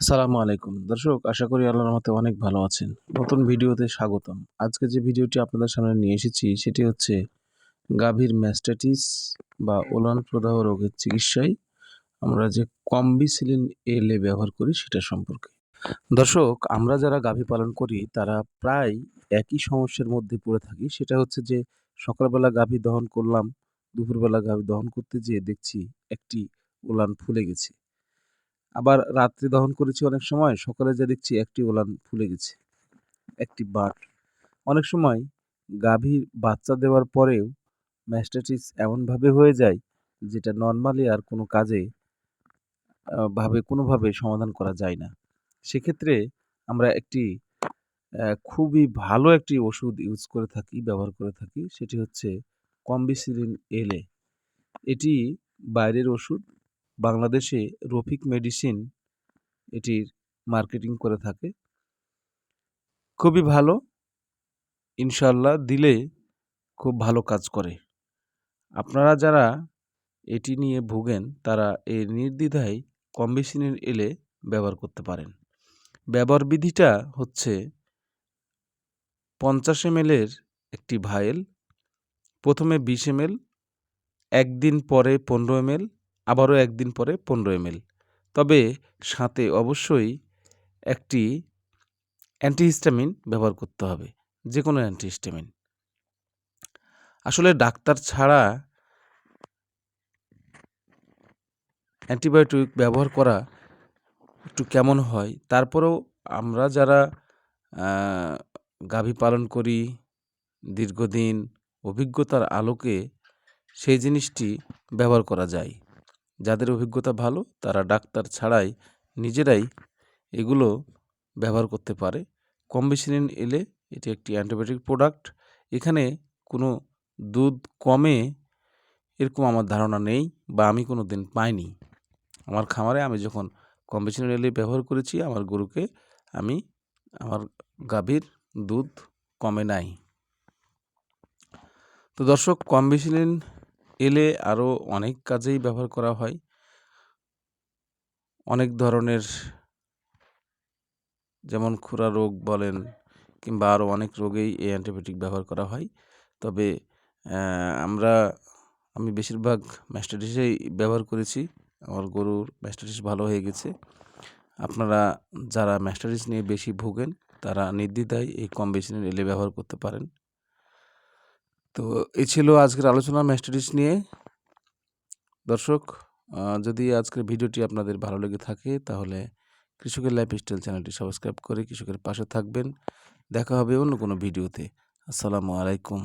আসসালামু আলাইকুম। দর্শক, আশা করি আল্লাহর রহমতে অনেক ভালো আছেন। নতুন ভিডিওতে স্বাগতম। আজকে যে ভিডিওটি আপনাদের সামনে নিয়ে এসেছি, সেটি হচ্ছে গাভীর ম্যাস্টাইটিস বা ওলান প্রদাহ রোগের চিকিৎসায় আমরা যে কম্বিসিলিন এলে ব্যবহার করি, সেটা সম্পর্কে। দর্শক, আমরা যারা গাভী পালন করি, তারা প্রায় একই সমস্যার মধ্যে পড়ে থাকি। সেটা হচ্ছে যে, সকালবেলা গাভী দহন করলাম, দুপুরবেলা গাভী দহন করতে যেয়ে দেখছি একটি ওলান ফুলে গেছে। আবার রাত্রে দহন করেছি অনেক সময়, সকালে যা দেখছি একটি ওলান ফুলে গেছে, একটি বাট অনেক সময় গাভীর বাচ্চা দেওয়ার পরেও ম্যাস্টাটিস এমনভাবে হয়ে যায়, যেটা নর্মালি আর কোনো কাজে ভাবে, কোনোভাবে সমাধান করা যায় না। সেক্ষেত্রে আমরা একটি খুবই ভালো একটি ওষুধ ইউজ করে থাকি, ব্যবহার করে থাকি, সেটি হচ্ছে কম্বিসিলিন এলে এটি বাইরের ওষুধ বাংলাদেশে রফিক মেডিসিন এটির মার্কেটিং করে থাকে। খুবই ভালো। ইনশাল্লাহ দিলে খুব ভালো কাজ করে। আপনারা যারা এটি নিয়ে ভুগেন, তারা এই নির্দ্বিধায় কম্বিশনের এলে ব্যবহার করতে পারেন। ব্যবহার বিধিটা হচ্ছে পঞ্চাশ এর একটি ভায়েল প্রথমে বিশ এমএল একদিন পরে পনেরো এমএল আবারও একদিন পরে পনেরো এমএল তবে সাথে অবশ্যই একটি অ্যান্টিহিস্টামিন ব্যবহার করতে হবে যে কোনো অ্যান্টিহিস্টামিন। আসলে ডাক্তার ছাড়া অ্যান্টিবায়োটিক ব্যবহার করা একটু কেমন হয়, তারপরেও আমরা যারা গাভী পালন করি, দীর্ঘদিন অভিজ্ঞতার আলোকে সেই জিনিসটি ব্যবহার করা যায়। যাদের অভিজ্ঞতা ভালো, তারা ডাক্তার ছাড়াই নিজেরাই এগুলো ব্যবহার করতে পারে। কম্বিসিনিন এলে এটি একটি অ্যান্টিবায়োটিক প্রোডাক্ট। এখানে কোনো দুধ কমে এরকম আমার ধারণা নেই বা আমি কোনো দিন পাইনি। আমার খামারে আমি যখন কম্বিসিনিন এলে ব্যবহার করেছি, আমার গরুকে আমি, আমার গাভীর দুধ কমে নাই। তো দর্শক কম্বিসিলিন এলে আরও অনেক কাজেই ব্যবহার করা হয়। অনেক ধরনের যেমন খুরা রোগ বলেন কিংবা আরও অনেক রোগেই এই অ্যান্টিবায়োটিক ব্যবহার করা হয়। তবে আমরা, আমি বেশিরভাগ ম্যাস্টাইটিসেই ব্যবহার করেছি। আমার গরুর ম্যাস্টাইটিস ভালো হয়ে গেছে। আপনারা যারা ম্যাস্টাইটিস নিয়ে বেশি ভোগেন, তারা নির্দ্বিধায় এই কম বেশি এলে ব্যবহার করতে পারেন। তো এ ছিল আজকের আলোচনা ম্যাস্টারিস নিয়ে। দর্শক যদি আজকের ভিডিওটি আপনাদের ভালো লেগে থাকে, তাহলে কৃষকের লাইফ স্টাইল চ্যানেলটি সাবস্ক্রাইব করে কৃষকের পাশে থাকবেন। দেখা হবে অন্য কোনো ভিডিওতে। আসসালামু আলাইকুম।